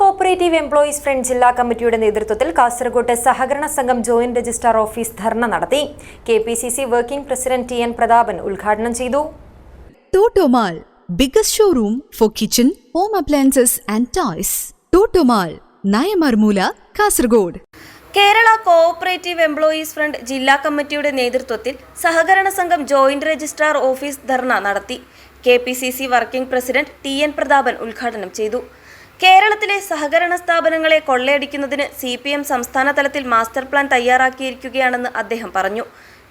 Cooperative employees front ജില്ലാ കമ്മിറ്റിയുടെ നേതൃത്വത്തിൽ കാസർഗോഡ് സഹകരണ സംഘം ജോയിന്റ് രജിസ്ട്രാർ ഓഫീസ് ധർണ നടത്തി. K P C C working president T N Prathapan ഉദ്ഘാടനം ചെയ്തു. Totomall biggest showroom for kitchen home appliances and toys. Totomall Nayamarmoola Kasaragod. Kerala cooperative employees front ജില്ലാ കമ്മിറ്റിയുടെ നേതൃത്വത്തിൽ സഹകരണ സംഘം ജോയിന്റ് രജിസ്ട്രാർ ഓഫീസ് ധർണ നടത്തി. K P C C working president T N Prathapan ഉദ്ഘാടനം ചെയ്തു. കേരളത്തിലെ സഹകരണ സ്ഥാപനങ്ങളെ കൊള്ളയടിക്കുന്നതിന് സി പി എം സംസ്ഥാന തലത്തിൽ മാസ്റ്റർ പ്ലാൻ തയ്യാറാക്കിയിരിക്കുകയാണെന്ന് അദ്ദേഹം പറഞ്ഞു.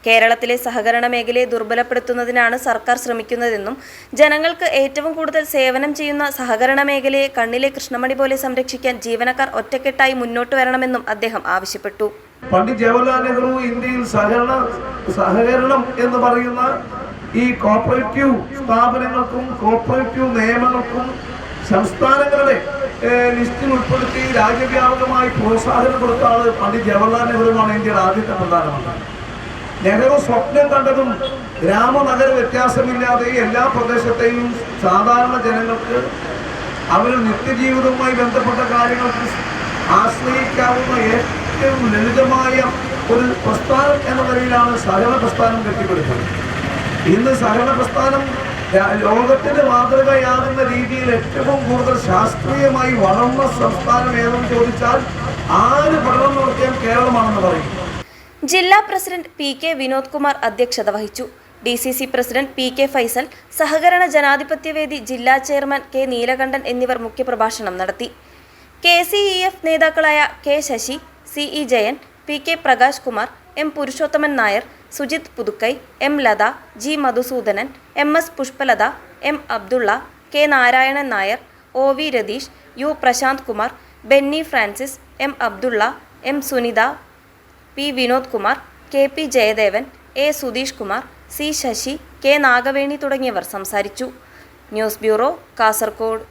കേരളത്തിലെ സഹകരണ മേഖലയെ ദുർബലപ്പെടുത്തുന്നതിനാണ് സർക്കാർ ശ്രമിക്കുന്നതെന്നും ജനങ്ങൾക്ക് ഏറ്റവും കൂടുതൽ സേവനം ചെയ്യുന്ന സഹകരണ മേഖലയെ കണ്ണിലെ കൃഷ്ണമണി പോലെ സംരക്ഷിക്കാൻ ജീവനക്കാർ ഒറ്റക്കെട്ടായി മുന്നോട്ട് വരണമെന്നും അദ്ദേഹം ആവശ്യപ്പെട്ടു. പണ്ഡിറ്റ് ജവഹർലാൽ നെഹ്റു ഇന്ത്യയിൽ സഹകരണ സഹകരണം എന്ന് പറയുന്ന ഈ കോപ്പറേറ്റീവ് സ്ഥാപനങ്ങൾക്കും കോപ്പറേറ്റീവ് നിയമങ്ങൾക്കും സംസ്ഥാനങ്ങളുടെ ലിസ്റ്റിൽ ഉൾപ്പെടുത്തി രാജ്യവ്യാപകമായി പ്രോത്സാഹനം കൊടുത്ത ആൾ പണ്ഡിറ്റ് ജവഹർലാൽ നെഹ്റുവാണ് ഇന്ത്യയുടെ ആദ്യത്തെ പ്രധാനമന്ത്രി. നെഹ്റു സ്വപ്നം കണ്ടതും ഗ്രാമനഗര വ്യത്യാസമില്ലാതെ എല്ലാ പ്രദേശത്തെയും സാധാരണ ജനങ്ങൾക്ക് അവരുടെ നിത്യജീവിതവുമായി ബന്ധപ്പെട്ട കാര്യങ്ങൾക്ക് ആശ്രയിക്കാവുന്ന ഏറ്റവും ലളിതമായ ഒരു പ്രസ്ഥാനം എന്ന നിലയിലാണ് സഹകരണ പ്രസ്ഥാനം കെട്ടിപ്പടുത്തത്. ഇന്ന് സഹകരണ പ്രസ്ഥാനം രാ- ലോകത്തിന് മാതൃകയാകുന്ന രീതിയിൽ ഏറ്റവും കൂടുതൽ ശാസ്ത്രീയമായി വളർന്ന സംസ്ഥാനം ഏതെന്ന് ചോദിച്ചാൽ ആര് പഠനം നടത്തിയാൽ കേരളമാണെന്ന് പറയും. ജില്ലാ president P K Vinod Kumar അധ്യക്ഷത വഹിച്ചു. D C C president P K Faisal സഹകരണ ജനാധിപത്യവേദി ജില്ലാ ചെയർമാൻ കെ നീലകണ്ഠൻ എന്നിവർ മുഖ്യപ്രഭാഷണം നടത്തി. കെ സി ഇ എഫ് നേതാക്കളായ K Sasi C E Jayan P K Prakash Kumar M Purushothaman Nair Sujith Puthukkai M Latha G Madhusoodanan M S Pushpalatha M Abdulla K Narayanan Nair O V Ratheesh U Prasanth Kumar Benny Francis M Abdulla M Sunitha P Vinod Kumar K P Jayadevan A Sudheesh Kumar C Sasi K Nagaveni തുടങ്ങിയവർ സംസാരിച്ചു. News bureau Kasaragod